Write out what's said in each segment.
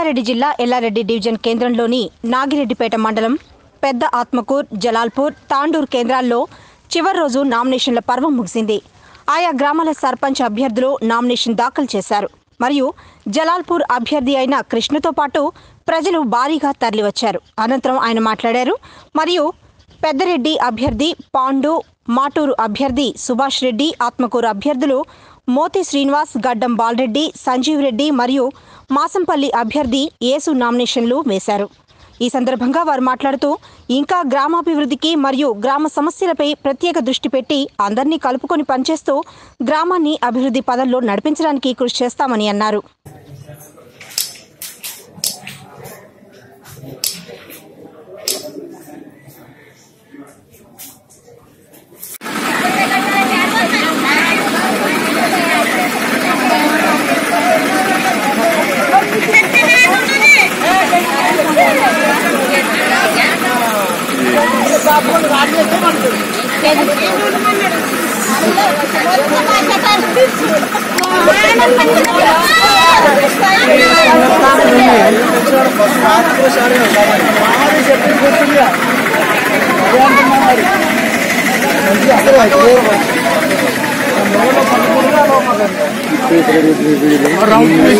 కామారెడ్డి జిల్లా ఎల్లారెడ్డి డివిజన్ కేంద్రంలోని నాగిరెడ్డిపేట మండలం పెద్ద ఆత్మకూర్ జలాల్పూర్ తాండూర్ కేంద్రాల్లో చివరి రోజు నామినేషన్ల పర్వం ముగిసింది. ఆయా గ్రామాల సర్పంచ్ అభ్యర్థులు నామినేషన్ దాఖలు చేశారు. మరియు జలాల్పూర్ అభ్యర్థి అయిన కృష్ణతో పాటు ప్రజలు భారీగా తరలివచ్చారు. అనంతరం ఆయన మాట్లాడారు. మరియు పెద్దరెడ్డి అభ్యర్థి పాండు మాటూరు అభ్యర్థి సుభాష్ రెడ్డి ఆత్మకూరు అభ్యర్థులు మోతి శ్రీనివాస్ గడ్డం బాలరెడ్డి సంజీవ్ రెడ్డి మరియు మాసంపల్లి అభ్యర్థి యేసు నామినేషన్లు వేశారు. ఈ సందర్భంగా వారు మాట్లాడుతూ ఇంకా గ్రామాభివృద్ధికి మరియు గ్రామ సమస్యలపై ప్రత్యేక దృష్టి పెట్టి అందరినీ కలుపుకొని పనిచేస్తూ గ్రామాన్ని అభివృద్ధి పదంలో నడిపించడానికి కృషి చేస్తామని అన్నారు. Orang ini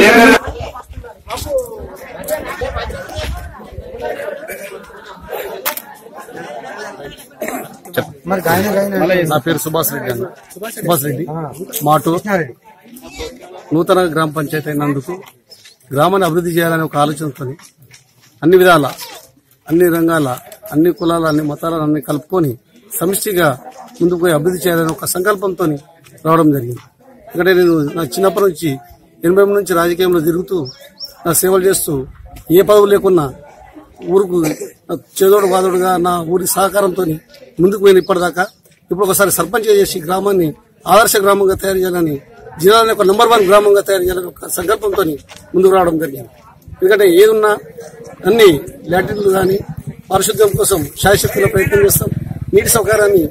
Gracias. నా పేరు సుభాష్ రెడ్డి అన్న. సుభాష్ రెడ్డి మాటు నూతన గ్రామ పంచాయతీ అయినందుకు గ్రామాన్ని అభివృద్ధి చేయాలనే ఒక ఆలోచనతో అన్ని విధాల అన్ని రంగాల అన్ని కులాల అన్ని మతాలను అన్ని కలుపుకొని సమిష్టిగా ముందుకు పోయి అభివృద్ధి చేయాలనే ఒక సంకల్పంతో రావడం జరిగింది. ఎందుకంటే నేను నా చిన్నప్పటి నుంచి ఎనభై మూడు నుంచి రాజకీయంలో తిరుగుతూ నా సేవలు చేస్తూ ఏ పదవి లేకున్నా ఊరుకు చేదోడు వాదోడుగా నా ఊరి సహకారంతో ముందుకు పోయిన ఇప్పటిదాకా. ఇప్పుడు ఒకసారి సర్పంచ్ చేసి గ్రామాన్ని ఆదర్శ గ్రామంగా తయారు చేయాలని జిల్లాలో ఒక నెంబర్ వన్ గ్రామంగా తయారు చేయాలని ఒక సంకల్పంతో ముందుకు రావడం జరిగింది. ఎందుకంటే ఏదున్నా అన్ని లాటిన్లు కానీ పారిశుద్ధ్యం కోసం శాయశక్తుల ప్రయత్నం చేస్తాం. నీటి సౌకర్యాన్ని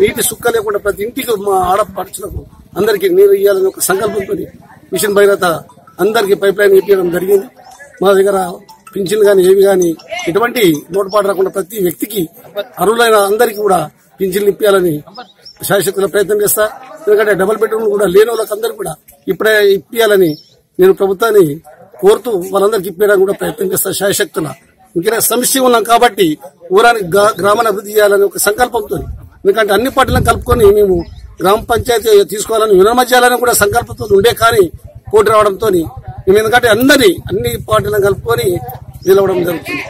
నీటి సుక్క లేకుండా ప్రతి ఇంటికి మా ఆడపడుచులకు అందరికీ నీరు ఇవ్వాలని ఒక సంకల్పంతో మిషన్ భైరత అందరికీ పైప్ లైన్ ఇప్పించడం జరిగింది. మా దగ్గర పింఛన్ కానీ ఏవి కానీ ఎటువంటి లోటుపాటు రాకుండా ప్రతి వ్యక్తికి అర్హులైన అందరికీ కూడా పింఛన్లు ఇప్పించాలని శాశ్వతంగా ప్రయత్నం చేస్తా. ఎందుకంటే డబుల్ బెడ్రూమ్ కూడా లేని వాళ్ళకందరూ కూడా ఇప్పుడే ఇప్పించాలని నేను ప్రభుత్వాన్ని కోరుతూ వాళ్ళందరికీ ఇప్పించడానికి కూడా ప్రయత్నం చేస్తా శాయశక్తుల ఇంకా సమస్య ఉన్నాం కాబట్టి ఊరానికి గ్రా- గ్రామాన్ని అభివృద్ధి చేయాలని ఒక సంకల్పంతో ఎందుకంటే అన్ని పార్టీలను కలుపుకొని మేము గ్రామ పంచాయతీ తీసుకోవాలని వినమధ్యాలని కూడా సంకల్పంతో ఉండే కానీ పోటీ రావడంతో మేము ఎందుకంటే అందరినీ అన్ని పార్టీలను కలుపుకొని నిలవడం జరుగుతుంది.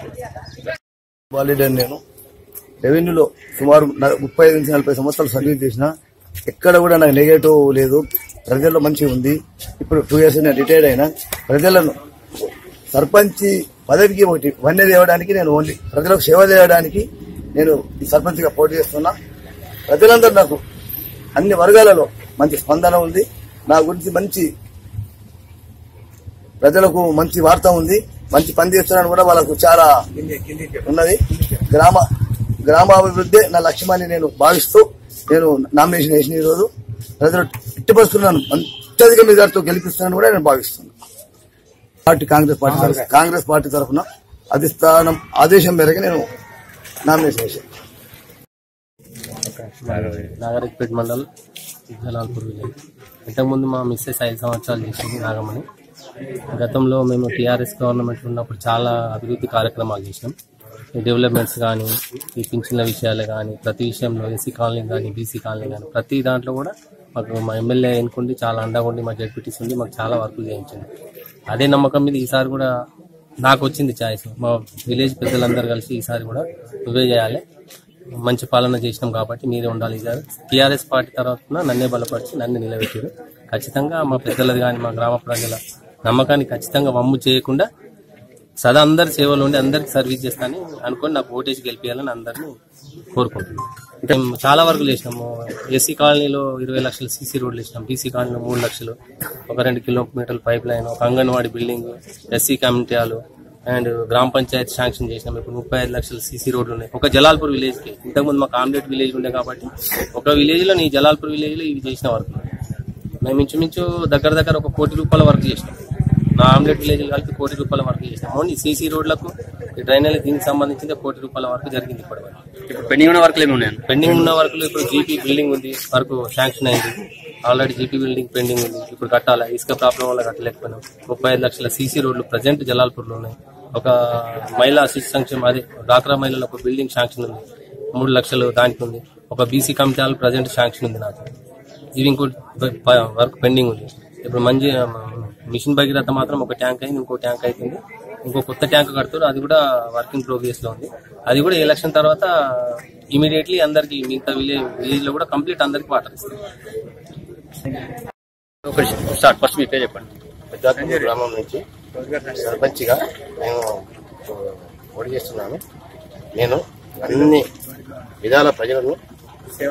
బాలీడర్ నేను. రెవెన్యూలో సుమారు ముప్పై ఐదు నుంచి నలభై సంవత్సరాలు సర్వీస్ చేసిన ఎక్కడ కూడా నాకు నెగటివ్ లేదు. ప్రజల్లో మంచిగా ఉంది. ఇప్పుడు టూ ఇయర్స్ నేను రిటైర్డ్ అయినా ప్రజలను సర్పంచ్ పదవికి ఒకటి వన్నె తేవడానికి నేను ఓన్లీ ప్రజలకు సేవ చేయడానికి నేను ఈ సర్పంచ్గా పోటీ చేస్తున్నా. ప్రజలందరూ నాకు అన్ని వర్గాలలో మంచి స్పందన ఉంది. నా గురించి మంచి ప్రజలకు మంచి వార్త ఉంది. మంచి పని చేస్తున్నాను కూడా వాళ్ళకు చాలా ఉన్నది. గ్రామ గ్రామాభివృద్ధి నా లక్ష్యమని నేను భావిస్తూ నేను నామినేషన్ వేసిన ఈ రోజు ప్రజలు ఇట్టుపరుస్తున్నాను అత్యధిక మెజార్టీతో గెలిపిస్తున్నాను కూడా నేను భావిస్తున్నాను. పార్టీ కాంగ్రెస్ పార్టీ తరఫున కాంగ్రెస్ పార్టీ తరఫున అధిష్టానం ఆదేశం మేరకు నేను నామినేషన్ వేశాను. నాగరిక్పేట్ మండల్ జలాల్పూర్ విలేజ్ ఇంతకుముందు మా మిస్సెస్ ఐదు సంవత్సరాలు చేసింది నాగమణి. గతంలో మేము టీఆర్ఎస్ గవర్నమెంట్ ఉన్నప్పుడు చాలా అభివృద్ధి కార్యక్రమాలు చేసినాం. ఈ డెవలప్మెంట్స్ కానీ ఈ పింఛన్ల విషయాలు కానీ ప్రతి విషయంలో ఎస్సీ కాలనీ కానీ బీసీ కాలనీ కానీ ప్రతి దాంట్లో కూడా మాకు మా ఎమ్మెల్యే ఎన్నుకుండి చాలా అండగా ఉండి మా జడ్పీటీస్ ఉండి మాకు చాలా వర్కులు చేయించింది అదే నమ్మకం మీద ఈసారి కూడా నాకు వచ్చింది ఛాయిస్. మా విలేజ్ పెద్దలందరూ కలిసి ఈసారి కూడా నువ్వే చేయాలి. మంచి పాలన చేసినాం కాబట్టి మీరే ఉండాలి ఈసారి. టీఆర్ఎస్ పార్టీ తర్వాత నన్నే బలపరిచి నన్ను నిలబెట్టారు ఖచ్చితంగా మా పెద్దలది కానీ మా గ్రామ ప్రజల నమ్మకాన్ని ఖచ్చితంగా వమ్ము చేయకుండా సదా అందరి సేవలు ఉండి అందరికి సర్వీస్ చేస్తానని అనుకొని నాకు ఓటేసి గెలిపించాలని అందరిని కోరుకుంటున్నాను. మేము చాలా వరకు చేసినాము ఎస్సీ కాలనీలో ఇరవై లక్షలు సీసీ రోడ్లు వేసినాం బీసీ కాలనీలో మూడు లక్షలు. ఒక రెండు కిలోమీటర్ల పైప్ లైన్ ఒక anganwadi building SC community hall and gram panchayat sanction చేసినాం. ఇప్పుడు ముప్పై ఐదు లక్షల సీసీ రోడ్లు ఉన్నాయి. ఒక జలాల్పూర్ విలేజ్కి ఇంతకుముందు మాకు ఆమ్లెట్ విలేజ్ ఉండే కాబట్టి ఒక విలేజ్లో నీ జలాల్పూర్ విలేజ్లో ఇవి చేసిన వరకు. మేము ఇంచుమించు దగ్గర దగ్గర ఒక కోటి రూపాయల వర్క్ చేసినాం. నా ఆమ్లెట్ విలేజ్ కలిపి కోటి రూపాయల వర్క్ చేసినాం. ఓన్లీ సీసీ రోడ్లకు ఈ డ్రైనేజ్ దీనికి సంబంధించిన కోటి రూపాయల వరకు జరిగింది ఇప్పటి వరకు ఇప్పుడు పెండింగ్ ఉన్న వర్క్లు ఏమి ఉన్నాయి పెండింగ్ ఉన్న వర్కులు ఇప్పుడు జీపీ బిల్డింగ్ ఉంది వరకు శాంక్షన్ అయింది. ఆల్రెడీ జీపీ బిల్డింగ్ పెండింగ్ ఉంది. ఇప్పుడు కట్టాలి? ఇసుక ప్రాబ్లం వల్ల కట్టలేకపోయినాం. ముప్పై ఐదు లక్షల సీసీ రోడ్లు ప్రజెంట్ జలాల్పూర్లో ఉన్నాయి. ఒక మహిళా శిశు సంక్షేమ అదే డాక్రా మహిళల ఒక బిల్డింగ్ శాంక్షన్ ఉంది. మూడు లక్షలు దానికి ఉంది. ఒక బీసీ కమిటీ ప్రజెంట్ శాంక్షన్ ఉంది నాకు. ఇది ఇంకోటి వర్క్ పెండింగ్ ఉంది. ఇప్పుడు మంచి మిషన్ భగీరథ మాత్రం ఒక ట్యాంక్ అయింది ఇంకో ట్యాంక్ అవుతుంది ఇంకో కొత్త ట్యాంక్ కడుతున్నారు. అది కూడా వర్కింగ్ ప్రోగ్రెస్లో ఉంది. అది కూడా ఎలక్షన్ తర్వాత ఇమీడియట్లీ అందరికి మిగతా విలేజ్ విలేజ్లో కూడా కంప్లీట్ అందరికి వాటర్ స్టార్ట్ ఫస్ట్ మీ పేరు చెప్పండి. గ్రామం నుంచి సర్పంచ్గా నేను ఓడి చేస్తున్నాను నేను అన్ని విధాల ప్రజలను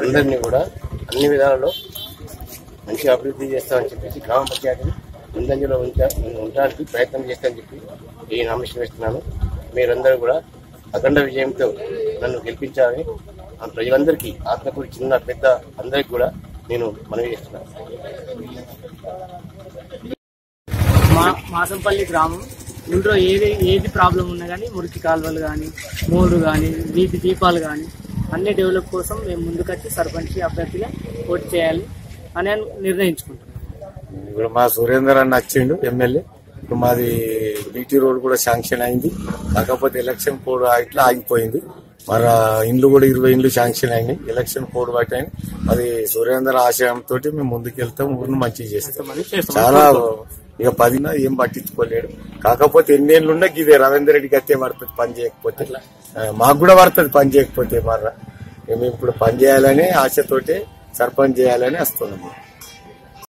అందరినీ కూడా అన్ని విధాలలో మంచిగా అభివృద్ధి చేస్తామని చెప్పేసి గ్రామ పంచాయతీని ముందంజలో ఉంచా ఉండడానికి ప్రయత్నం చేస్తామని చెప్పి ఈ నామినేషన్ వేస్తున్నాను. మీరందరూ కూడా అఖండ విజయంతో నన్ను గెలిపించాలని ప్రజలందరికీ ఆత్మకూరి చిన్న పెద్ద అందరికీ కూడా నేను మనవి చేస్తున్నాను. మా మాసంపల్లి గ్రామం. ఇంట్లో ఏది ఏది ప్రాబ్లం ఉన్నా కానీ మురికి కాలువలు కానీ మోరు కానీ వీధి దీపాలు కానీ అన్ని డెవలప్ కోసం మేము ముందుకొచ్చి సర్పంచ్ అభ్యర్థిగా పోటీ చేయాలి. అని నిర్ణయించుకుంటున్నాం ఇప్పుడు మా సురేందర్ అన్న వచ్చిండు ఎమ్మెల్యే. ఇప్పుడు మాది బీటీ రోడ్ కూడా శాంక్షన్ అయింది. కాకపోతే ఎలక్షన్ కోడ్ ఇట్లా ఆగిపోయింది. మరి ఇండ్లు కూడా ఇరవై ఇండ్లు శాంక్షన్ అయినాయి. ఎలక్షన్ కోడ్ బట్టి అయింది అది సురేందర్ ఆశయంతో మేము ముందుకెళ్తాం ఊరిని మంచిగా చేస్తాం. చాలా ఇక పదిన ఏం పట్టించుకోలేడు. కాకపోతే ఎన్నేళ్ళు ఉన్నా ఇదే రవీందర్ రెడ్డికి అయితే పడుతుంది పని చేయకపోతే. మాకు కూడా పడుతుంది పని చేయకపోతే మర్ర. మేము ఇప్పుడు పని చేయాలని ఆశతోటి సర్పంచ్ చేయాలని వస్తుంది